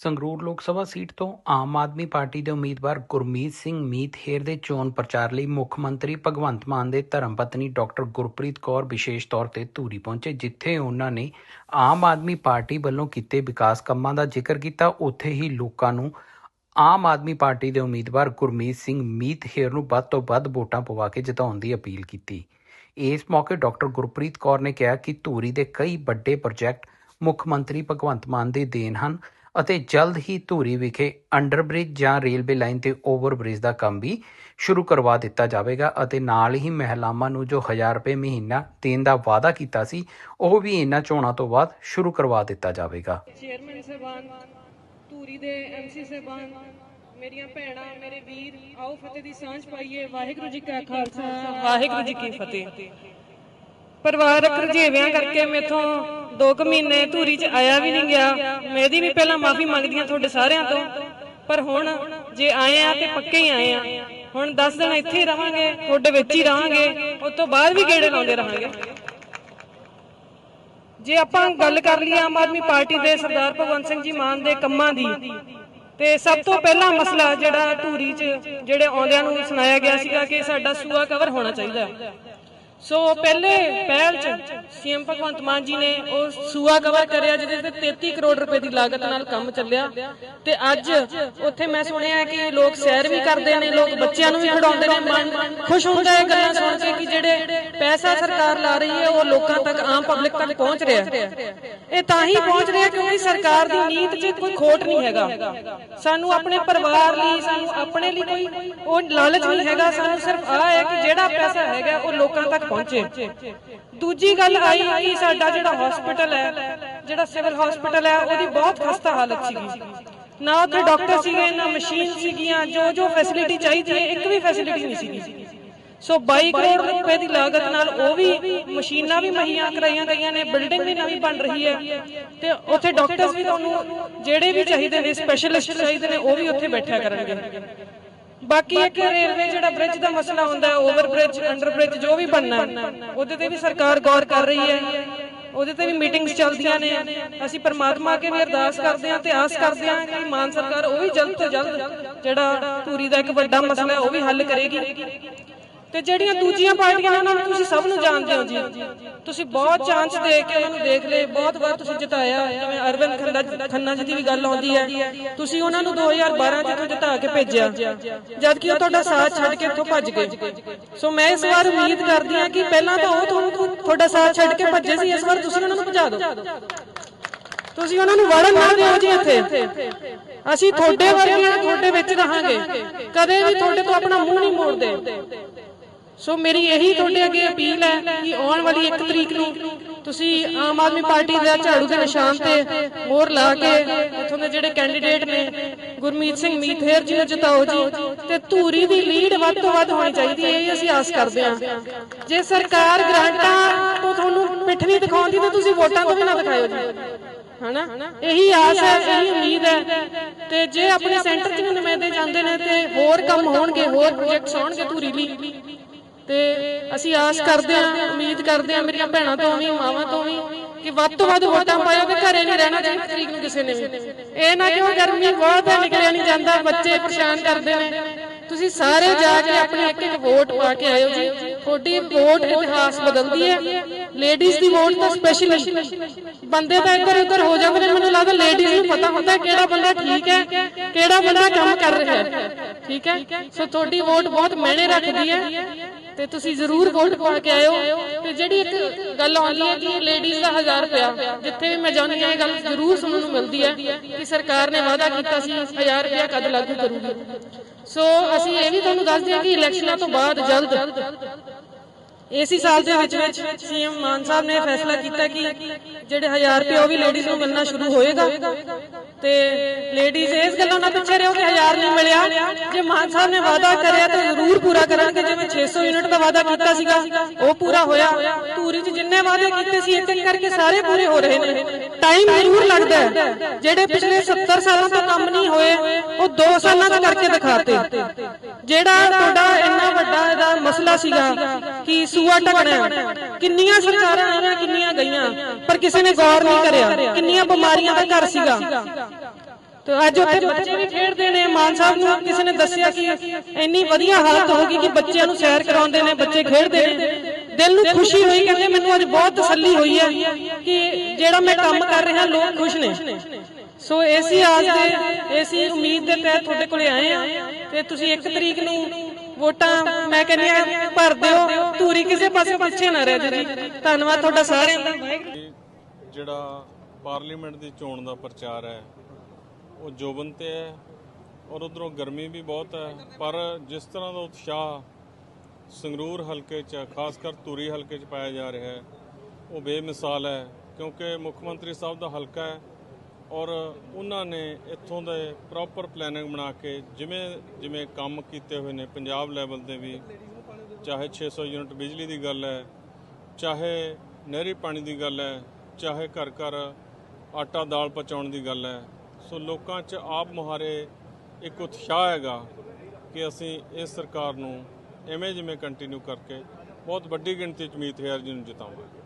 ਸੰਗਰੂਰ ਲੋਕ ਸਭਾ ਸੀਟ ਤੋਂ ਆਮ ਆਦਮੀ ਪਾਰਟੀ ਦੇ ਉਮੀਦਵਾਰ ਗੁਰਮੀਤ ਸਿੰਘ ਮੀਤਹੇਰ ਦੇ ਚੋਣ ਪ੍ਰਚਾਰ ਲਈ ਮੁੱਖ ਮੰਤਰੀ ਭਗਵੰਤ ਮਾਨ ਦੇ ਧਰਮ ਪਤਨੀ ਡਾਕਟਰ ਗੁਰਪ੍ਰੀਤ ਕੌਰ ਵਿਸ਼ੇਸ਼ ਤੌਰ ਤੇ ਧੂਰੀ ਪਹੁੰਚੇ, ਜਿੱਥੇ ਉਹਨਾਂ ਨੇ ਆਮ ਆਦਮੀ ਪਾਰਟੀ ਵੱਲੋਂ ਕੀਤੇ ਵਿਕਾਸ ਕੰਮਾਂ ਦਾ ਜ਼ਿਕਰ ਕੀਤਾ। ਉੱਥੇ ਹੀ ਲੋਕਾਂ ਨੂੰ ਆਮ ਆਦਮੀ ਪਾਰਟੀ ਦੇ ਉਮੀਦਵਾਰ ਗੁਰਮੀਤ ਸਿੰਘ ਮੀਤਹੇਰ ਨੂੰ ਵੱਧ ਤੋਂ ਵੱਧ ਵੋਟਾਂ ਪਵਾ ਕੇ ਜਿਤਾਉਣ ਦੀ ਅਪੀਲ ਕੀਤੀ। ਇਸ ਮੌਕੇ ਡਾਕਟਰ ਗੁਰਪ੍ਰੀਤ ਕੌਰ ਨੇ ਕਿਹਾ ਕਿ ਧੂਰੀ ਦੇ ਕਈ ਵੱਡੇ ਪ੍ਰੋਜੈਕਟ ਮੁੱਖ ਮੰਤਰੀ ਭਗਵੰਤ ਮਾਨ ਦੇ ਦੇਣ ਹਨ। ਅਤੇ ਜਲਦ ਹੀ ਧੂਰੀ ਵਿਖੇ ਅੰਡਰਬ੍ਰਿਜ ਜਾਂ ਰੇਲਵੇ ਲਾਈਨ ਤੇ ਓਵਰਬ੍ਰਿਜ ਦਾ ਕੰਮ ਵੀ ਸ਼ੁਰੂ ਕਰਵਾ ਦਿੱਤਾ ਜਾਵੇਗਾ ਅਤੇ ਨਾਲ ਹੀ ਮਹਿਲਾਵਾਂ ਨੂੰ ਜੋ 1000 ਰੁਪਏ ਮਹੀਨਾ ਦੇਣ ਦਾ ਵਾਅਦਾ ਕੀਤਾ ਸੀ ਉਹ ਵੀ ਇਹਨਾਂ ਚੋਣਾਂ ਤੋਂ ਬਾਅਦ ਸ਼ੁਰੂ ਕਰਵਾ ਦਿੱਤਾ ਜਾਵੇਗਾ। ਚੇਅਰਮੈਨ ਸਾਹਿਬਾਨ ਧੂਰੀ ਦੇ ਐਮਸੀ ਸਾਹਿਬਾਨ ਮੇਰੀਆਂ ਭੈਣਾਂ ਮੇਰੇ ਵੀਰ ਆਓ ਫਤਿਹ ਦੀ ਸਾਂਝ ਪਾਈਏ। ਵਾਹਿਗੁਰੂ ਜੀ ਕਾ ਖਾਲਸਾ। ਵਾਹਿਗੁਰੂ ਜੀ ਕੀ ਫਤਿਹ। ਪਰਿਵਾਰਕ ਰੁਝੇਵਿਆਂ ਕਰਕੇ ਮੇਥੋਂ 2 ਕੁ ਮਹੀਨੇ ਧੂਰੀ 'ਚ ਆਇਆ ਵੀ ਨਹੀਂ ਗਿਆ। ਮੈਂ ਇਹਦੀ ਵੀ ਪਹਿਲਾਂ ਮਾਫੀ ਮੰਗਦੀ ਹਾਂ ਤੁਹਾਡੇ ਸਾਰਿਆਂ ਤੋਂ। ਪਰ ਹੁਣ ਜੇ ਆਏ ਆ ਤੇ ਪੱਕੇ ਹੀ ਆਏ ਆ। ਹੁਣ 10 ਦਿਨ ਇੱਥੇ ਹੀ ਰਵਾਂਗੇ ਤੁਹਾਡੇ ਵਿੱਚ ਹੀ ਰਵਾਂਗੇ ਉਸ ਤੋਂ ਬਾਅਦ ਵੀ ਗੇੜੇ ਲਾਉਂਦੇ ਰਹਾਂਗੇ। ਜੇ ਆਪਾਂ ਗੱਲ ਕਰ ਲਈਏ ਆਮ ਆਦਮੀ ਪਾਰਟੀ ਦੇ ਸਰਦਾਰ ਭਗਵੰਤ ਸਿੰਘ ਜੀ ਮਾਨ ਦੇ ਕੰਮਾਂ ਦੀ, ਤੇ ਸਭ ਤੋਂ ਪਹਿਲਾ ਮਸਲਾ ਜਿਹੜਾ ਧੂਰੀ 'ਚ ਜਿਹੜੇ ਆਉਂਦਿਆਂ ਨੂੰ ਸੁਣਾਇਆ ਗਿਆ ਸੀਗਾ ਕਿ ਸਾਡਾ ਸੂਆ ਕਵਰ ਹੋਣਾ ਚਾਹੀਦਾ। ਹੈ। ਸੋ ਪਹਿਲੇ ਪਹਿਲ 'ਚ ਸੀਐਮ ਭਗਵੰਤ ਮਾਨ ਜੀ ਨੇ ਉਹ ਸੂਆ ਕਵਰ ਕਰਿਆ ਜਿਹਦੇ ਤੇ 33 ਕਰੋੜ ਰੁਪਏ ਦੀ ਲਾਗਤ ਨਾਲ ਕੰਮ ਚੱਲਿਆ। ਤੇ ਅੱਜ ਉੱਥੇ ਮੈਂ ਸੁਣਿਆ ਕਿ ਲੋਕ ਸੈਰ ਵੀ ਕਰਦੇ ਨੇ, ਲੋਕ ਬੱਚਿਆਂ ਨੂੰ ਵੀ ਖਿਡਾਉਂਦੇ ਨੇ, ਮਨ ਖੁਸ਼ ਹੁੰਦਾ ਹੈ ਗੱਲਾਂ ਸੁਣ ਕੇ ਕਿ ਜਿਹੜੇ ਪੈਸਾ ਸਰਕਾਰ ਲਾ ਰਹੀ ਹੈ, ਉਹ ਲੋਕਾਂ ਤੱਕ ਆਮ ਪਬਲਿਕ ਤੱਕ ਪਹੁੰਚ ਰਿਹਾ ਇਹ ਤਾਂ ਹੀ ਪਹੁੰਚ ਰਿਹਾ ਕਿਉਂਕਿ ਸਰਕਾਰ ਦੀ ਨੀਤ 'ਚ ਕੋਈ ਖੋਟ ਨਹੀਂ ਹੈਗਾ। ਸਾਨੂੰ ਆਪਣੇ ਪਰਿਵਾਰ ਲਈ, ਸਾਨੂੰ ਆਪਣੇ ਲਈ ਕੋਈ ਉਹ ਲਾਲਚ ਨਹੀਂ ਹੈਗਾ। ਸਾਨੂੰ ਸਿਰਫ ਆਹ ਹੈ ਕਿ ਜਿਹੜਾ ਪੈਸਾ ਹੈਗਾ, ਉਹ ਲੋਕਾਂ ਤੱਕ ਪਹੁੰਚੇ। ਦੂਜੀ ਗੱਲ ਆਈ ਕਿ ਸਾਡਾ ਜਿਹੜਾ ਹਸਪੀਟਲ ਹੈ, ਜਿਹੜਾ ਸਿਵਲ ਹਸਪੀਟਲ ਹੈ, ਉਹਦੀ ਬਹੁਤ ਖਸਤਾ ਹਾਲਤ ਸੀਗੀ। ਨਾ ਉੱਥੇ ਡਾਕਟਰ ਸੀਗੇ, ਨਾ ਮਸ਼ੀਨ ਸੀਗੀਆਂ ਜੋ ਜੋ ਫੈਸਿਲਿਟੀ ਚਾਹੀਦੀ ਹੈ, ਇੱਕ ਵੀ ਫੈਸਿਲਿਟੀ ਨਹੀਂ ਸੀਗੀ। ਸੋ 22 ਕਰੋੜ ਰੁਪਏ ਦੀ ਲਾਗਤ ਨਾਲ ਉਹ ਵੀ ਮਸ਼ੀਨਾਂ ਵੀ ਮੁਹੱਈਆ ਕਰਾਈਆਂ ਗਈਆਂ ਨੇ ਬਿਲਡਿੰਗ ਵੀ ਨਵੀਂ ਬਣ ਰਹੀ ਹੈ। ਤੇ ਉੱਥੇ ਡਾਕਟਰਸ ਵੀ ਤੁਹਾਨੂੰ ਜਿਹੜੇ ਵੀ ਚਾਹੀਦੇ ਨੇ ਸਪੈਸ਼ਲਿਸਟ ਚਾਹੀਦੇ ਨੇ ਉਹ ਵੀ ਉੱਥੇ ਬੈਠਿਆ ਕਰਨਗੇ। ਬਾਕੀ ਇੱਕ ਰੇਲਵੇ ਜਿਹੜਾ ਬ੍ਰਿਜ ਦਾ ਮਸਲਾ ਹੁੰਦਾ ਹੈ ਓਵਰ ਬ੍ਰਿਜ ਅੰਡਰ ਬ੍ਰਿਜ ਜੋ ਵੀ ਬਣਨਾ ਉਹਦੇ ਤੇ ਵੀ ਸਰਕਾਰ ਗੌਰ ਕਰ ਰਹੀ ਹੈ। ਉਹਦੇ ਤੇ ਵੀ ਮੀਟਿੰਗਸ ਚੱਲਦੀਆਂ ਨੇ। ਅਸੀਂ ਪਰਮਾਤਮਾ ਅੱਗੇ ਵੀ ਅਰਦਾਸ ਕਰਦੇ ਹਾਂ ਤੇ ਆਸ ਕਰਦੇ ਹਾਂ ਕਿ ਮਾਨ ਸਰਕਾਰ ਉਹ ਵੀ ਜਲਦ ਤੋਂ ਜਲਦ ਜਿਹੜਾ ਪੂਰੀ ਦਾ ਇੱਕ ਵੱਡਾ ਮਸਲਾ ਹੈ ਉਹ ਵੀ ਹੱਲ ਕਰੇਗੀ ਤੇ ਜਿਹੜੀਆਂ ਦੂਜੀਆਂ ਪਾਰਟੀਆਂ ਨੇ ਉਹਨਾਂ ਨੂੰ ਤੁਸੀਂ ਸਭ ਨੂੰ ਜਾਣਦੇ ਹੋ ਜੀ। ਤੁਸੀਂ ਬਹੁਤ ਚਾਂਸ ਦੇ ਕੇ ਉਹਨਾਂ ਨੂੰ ਦੇਖ ਲਏ, ਬਹੁਤ ਵਾਰ ਤੁਸੀਂ ਜਿਤਾਇਆ। ਜਿਵੇਂ ਅਰਵਿੰਦ ਖੰਨਾ ਖੰਨਾ ਜੀ ਦੀ ਵੀ ਗੱਲ ਆਉਂਦੀ ਹੈ। ਤੁਸੀਂ ਉਹਨਾਂ ਨੂੰ 2012 ਚ ਇੱਥੋਂ ਜਿਤਾ ਕੇ ਭੇਜਿਆ। ਜਦ ਕਿ ਉਹ ਤੁਹਾਡਾ ਸਾਥ ਛੱਡ ਕੇ ਇੱਥੋਂ ਭੱਜ ਗਏ। ਸੋ ਮੈਂ ਇਸ ਵਾਰ ਉਮੀਦ ਕਰਦੀ ਹਾਂ ਕਿ ਪਹਿਲਾਂ ਤਾਂ ਉਹ ਤੁਹਾਨੂੰ ਤੁਹਾਡਾ ਸਾਥ ਛੱਡ ਕੇ ਭੱਜੇ ਸੀ, ਇਸ ਵਾਰ ਤੁਸੀਂ ਉਹਨਾਂ ਨੂੰ ਭਜਾ ਦਿਓ। ਤੁਸੀਂ ਉਹਨਾਂ ਨੂੰ ਵੜਨ ਨਾ ਦਿਓ ਜੀ ਇੱਥੇ। ਅਸੀਂ ਤੁਹਾਡੇ ਵਰਗੀਆਂ ਤੁਹਾਡੇ ਵਿੱਚ ਰਹਾਂਗੇ। ਕਦੇ ਵੀ ਤੁਹਾਡੇ ਤੋਂ ਆਪਣਾ ਮੂੰਹ ਨਹੀਂ ਮੋੜਦੇ। ਸੋ ਮੇਰੀ ਇਹੀ ਤੁਹਾਡੇ ਅੱਗੇ ਅਪੀਲ ਹੈ ਕਿ ਆਉਣ ਵਾਲੀ 1 ਤਰੀਕ ਨੂੰ ਤੁਸੀਂ ਆਮ ਆਦਮੀ ਪਾਰਟੀ ਦੇ ਝਾੜੂ ਦੇ ਨਿਸ਼ਾਨ ਤੇ ਮੋਹਰ ਲਾ ਕੇ ਇੱਥੋਂ ਦੇ ਜਿਹੜੇ ਕੈਂਡੀਡੇਟ ਨੇ ਗੁਰਮੀਤ ਸਿੰਘ ਮੀਤਹੇਰ ਜੀ ਨੂੰ ਜਿਤਾਓ ਜੀ ਤੇ ਧੂਰੀ ਦੀ ਲੀਡ ਵੱਧ ਤੋਂ ਵੱਧ ਹੋਣੀ ਚਾਹੀਦੀ ਹੈ ਇਹ ਅਸੀਂ ਆਸ ਕਰਦੇ ਹਾਂ। ਜੇ ਸਰਕਾਰ ਗ੍ਰਾਂਟਾਂ ਤੋਂ ਤੁਹਾਨੂੰ ਪਿੱਠ ਨਹੀਂ ਦਿਖਾਉਂਦੀ ਤਾਂ ਤੁਸੀਂ ਵੋਟਾਂ ਤੋਂ ਵੀ ਨਾ ਦਿਖਾਇਓ ਜੀ। ਹਨਾ? ਇਹੀ ਆਸ ਹੈ ਇਹੀ ਉਮੀਦ ਹੈ ਤੇ ਜੇ ਆਪਣੇ ਸੈਂਟਰ 'ਚ ਨੁਮਾਇੰਦੇ ਜਾਂਦੇ ਨੇ ਤੇ ਹੋਰ ਕੰਮ ਹੋਣਗੇ ਹੋਰ ਪ੍ਰੋਜੈਕਟਸ ਹੋਣਗੇ ਧੂਰੀ ਲਈ ਤੇ ਅਸੀਂ ਆਸ ਕਰਦੇ ਹਾਂ, ਉਮੀਦ ਕਰਦੇ ਹਾਂ ਮੇਰੀਆਂ ਭੈਣਾਂ ਤੋਂ ਵੀ, ਮਾਵਾਂ ਤੋਂ ਵੀ ਕਿ ਵੱਧ ਤੋਂ ਵੱਧ ਵੋਟਾਂ ਪਾਇਓ ਤੇ ਘਰੇ ਨਹੀਂ ਰਹਿਣਾ ਚਾਹੀਦਾ ਤਰੀਕ ਨੂੰ ਕਿਸੇ ਨੇ ਵੀ। ਇਹ ਨਾ ਕਿਉਂ ਗਰਮੀ ਬਹੁਤ ਹੈ, ਨਿਕਲਿਆ ਨਹੀਂ ਜਾਂਦਾ, ਬੱਚੇ ਪਰੇਸ਼ਾਨ ਕਰਦੇ ਨੇ। ਤੁਸੀਂ ਸਾਰੇ ਜਾ ਕੇ ਆਪਣੀ ਇੱਕ ਇੱਕ ਵੋਟ ਪਾ ਕੇ ਆਇਓ ਜੀ। ਤੁਹਾਡੀ ਵੋਟ ਇਤਿਹਾਸ ਬਦਲਦੀ ਹੈ। ਲੇਡੀਜ਼ ਦੀ ਵੋਟ ਤਾਂ ਸਪੈਸ਼ਲੀ ਬੰਦੇ ਤਾਂ ਇੱਧਰ ਉੱਧਰ ਹੋ ਜਾਂਦੇ ਨੇ, ਮੈਨੂੰ ਲੱਗਦਾ ਲੇਡੀਜ਼ ਨੂੰ ਪਤਾ ਹੁੰਦਾ ਕਿਹੜਾ ਬੰਦਾ ਠੀਕ ਹੈ, ਕਿਹੜਾ ਬੰਦਾ ਕੰਮ ਕਰ ਰਿਹਾ ਹੈ। ਠੀਕ ਹੈ? ਸੋ ਤੁਹਾਡੀ ਵੋਟ ਬਹੁਤ ਮਾਇਨੇ ਰੱਖਦੀ ਹੈ। ਤੇ ਤੁਸੀਂ ਜ਼ਰੂਰ ਵੋਟ ਪਾ ਕੇ ਆਇਓ। ਤੇ ਜਿਹੜੀ ਇੱਕ ਗੱਲ ਆਉਂਦੀ ਹੈ ਕਿ ਲੇਡੀਜ਼ ਦਾ 1000 ਰੁਪਿਆ ਜਿੱਥੇ ਵੀ ਮੈਂ ਜਾਂਦੀ ਹਾਂ, ਇਹ ਗੱਲ ਜ਼ਰੂਰ ਸੁਣਨ ਨੂੰ ਮਿਲਦੀ ਹੈ ਕਿ ਸਰਕਾਰ ਨੇ ਵਾਅਦਾ ਕੀਤਾ ਸੀ 1000 ਰੁਪਿਆ ਕਦ ਲਾਗੂ ਕਰੂਗੀ। ਸੋ ਅਸੀਂ ਇਹ ਵੀ ਤੁਹਾਨੂੰ ਦੱਸਦੇ ਹਾਂ ਕਿ ਇਲੈਕਸ਼ਨਾਂ ਤੋਂ ਬਾਅਦ ਜਲਦ ਇਸੇ ਸਾਲ ਦੇ ਵਿੱਚ ਵਿੱਚ ਸੀਐਮ ਮਾਨ ਸਾਹਿਬ ਨੇ ਫੈਸਲਾ ਕੀਤਾ ਕਿ ਜਿਹੜੇ 1000 ਰੁਪਏ ਉਹ ਵੀ ਲੇਡੀਜ਼ ਨੂੰ ਮਿਲਣਾ ਸ਼ੁਰੂ ਹੋਏਗਾ, ਤੇ ਲੇਡੀਜ਼ ਇਸ ਗੱਲੋਂ ਨਾ ਪਿੱਛੇ ਰਹੋ ਕਿ 1000 ਨਹੀਂ ਮਿਲਿਆ। ਜੇ ਮਾਨ ਸਾਹਿਬ ਨੇ ਵਾਅਦਾ ਕਰਿਆ ਤਾਂ ਜ਼ਰੂਰ ਪੂਰਾ ਕਰਾਂਗੇ ਜਿਵੇਂ 600 ਯੂਨਿਟ ਦਾ ਵਾਅਦਾ ਕੀਤਾ ਸੀਗਾ, ਉਹ ਪੂਰਾ ਹੋਇਆ। ਧੂਰੀ 'ਚ ਜਿੰਨੇ ਵਾਅਦੇ ਕੀਤੇ ਸੀ ਇੱਕ ਇੱਕ ਕਰਕੇ ਸਾਰੇ ਪੂਰੇ ਹੋ ਰਹੇ ਨੇ। ਟਾਈਮ ਜ਼ਰੂਰ ਲੱਗਦਾ ਹੈ। ਜਿਹੜੇ ਪਿਛਲੇ 70 ਸਾਲਾਂ ਤੋਂ ਕੰਮ ਨਹੀਂ ਹੋਏ, ਉਹ 2 ਸਾਲਾਂ 'ਚ ਕਰਕੇ ਦਿਖਾਤੇ। ਜਿਹੜਾ ਤੁਹਾਡਾ ਇੰਨਾ ਵੱਡਾ ਇਹਦਾ ਮਸਲਾ ਸੀਗਾ ਕਿ ਸੂਆ ਟਕਣਾ ਕਿੰਨੀਆਂ ਸਰਕਾਰਾਂ ਆਈਆਂ ਕਿੰਨੀਆਂ ਗਈਆਂ। ਪਰ ਕਿਸੇ ਨੇ ਗੌਰ ਨਹੀਂ ਕਰਿਆ। ਕਿੰਨੀਆਂ ਬਿਮਾਰੀਆਂ ਦਾ ਘਰ ਸੀਗਾ। ਤੇ ਅੱਜ ਉੱਥੇ ਬੱਚੇ ਵੀ ਖੇਡਦੇ ਨੇ। ਮਾਨ ਸਾਹਿਬ ਨੂੰ ਕਿਸੇ ਨੇ ਦੱਸਿਆ ਕਿ ਇੰਨੀ ਵਧੀਆ ਹਾਲਤ ਹੋ ਗਈ ਕਿ ਬੱਚਿਆਂ ਨੂੰ ਸੈਰ ਕਰਾਉਂਦੇ ਨੇ, ਬੱਚੇ ਖੇਡਦੇ ਨੇ। ਦਿਲ ਨੂੰ ਖੁਸ਼ੀ ਹੋਈ, ਕਹਿੰਦੇ ਮੈਨੂੰ ਅੱਜ ਬਹੁਤ ਤਸੱਲੀ ਹੋਈ ਹੈ ਕਿ ਜਿਹੜਾ ਮੈਂ ਕੰਮ ਕਰ ਰਿਹਾ, ਲੋਕ ਖੁਸ਼ ਨੇ। ਸੋ ਏਸੀ ਆਸ ਦੇ, ਏਸੀ ਉਮੀਦ ਦੇ ਤਹਿਤ ਤੁਹਾਡੇ ਕੋਲੇ ਆਏ ਆ ਤੇ ਤੁਸੀਂ 1 ਤਰੀਕ ਨੂੰ ਵੋਟਾਂ ਮੈਂ ਕਹਿੰਦੀ ਆ ਭਰ ਦਿਓ, ਧੂਰੀ ਕਿਸੇ ਪਾਸੇ ਪਿੱਛੇ ਨਾ ਰਹਿ ਜਾਓ ਜੀ। ਧੰਨਵਾਦ ਤੁਹਾਡਾ ਸਾਰਿਆਂ ਦਾ। ਜਿਹੜਾ ਪਾਰਲੀਮੈਂਟ ਦੀ ਚੋਣ ਦਾ ਪ੍ਰਚਾਰ ਹੈ, ਉਹ ਜੋਬਨ ਤੇ ਹੈ ਔਰ ਉਧਰੋਂ ਗਰਮੀ ਵੀ ਬਹੁਤ ਹੈ। ਪਰ ਜਿਸ ਤਰ੍ਹਾਂ ਦਾ ਉਤਸ਼ਾਹ ਸੰਗਰੂਰ ਹਲਕੇ 'ਚ, ਖਾਸ ਕਰ ਧੂਰੀ ਹਲਕੇ 'ਚ ਪਾਇਆ ਜਾ ਰਿਹਾ ਹੈ, ਉਹ ਬੇਮਿਸਾਲ ਹੈ ਕਿਉਂਕਿ ਮੁੱਖ ਮੰਤਰੀ ਸਾਹਿਬ ਦਾ ਹਲਕਾ ਹੈ ਔਰ ਉਹਨਾਂ ਨੇ ਇੱਥੋਂ ਦੇ ਪ੍ਰੋਪਰ ਪਲੈਨਿੰਗ ਬਣਾ ਕੇ ਜਿਵੇਂ ਜਿਵੇਂ ਕੰਮ ਕੀਤੇ ਹੋਏ ਨੇ, ਪੰਜਾਬ ਲੈਵਲ ਤੇ ਵੀ, ਚਾਹੇ 600 ਯੂਨਿਟ ਬਿਜਲੀ ਦੀ ਗੱਲ ਹੈ, ਚਾਹੇ ਨਹਿਰੀ ਪਾਣੀ ਦੀ ਗੱਲ ਹੈ, ਚਾਹੇ ਘਰ ਘਰ ਆਟਾ ਦਾਲ ਪਹੁੰਚਾਉਣ ਦੀ ਗੱਲ ਹੈ, ਸੋ ਲੋਕਾਂ 'ਚ ਆਪ ਮੁਹਾਰੇ ਇੱਕ ਉਤਸ਼ਾਹ ਹੈਗਾ ਕਿ ਅਸੀਂ ਇਸ ਸਰਕਾਰ ਨੂੰ ਐਵੇਂ ਜਿਵੇਂ ਕੰਟੀਨਿਊ ਕਰਕੇ ਬਹੁਤ ਵੱਡੀ ਗਿਣਤੀ 'ਚ ਮੀਤ ਹੈਰ ਜੀ ਨੂੰ ਜਿਤਾਵਾਂਗੇ।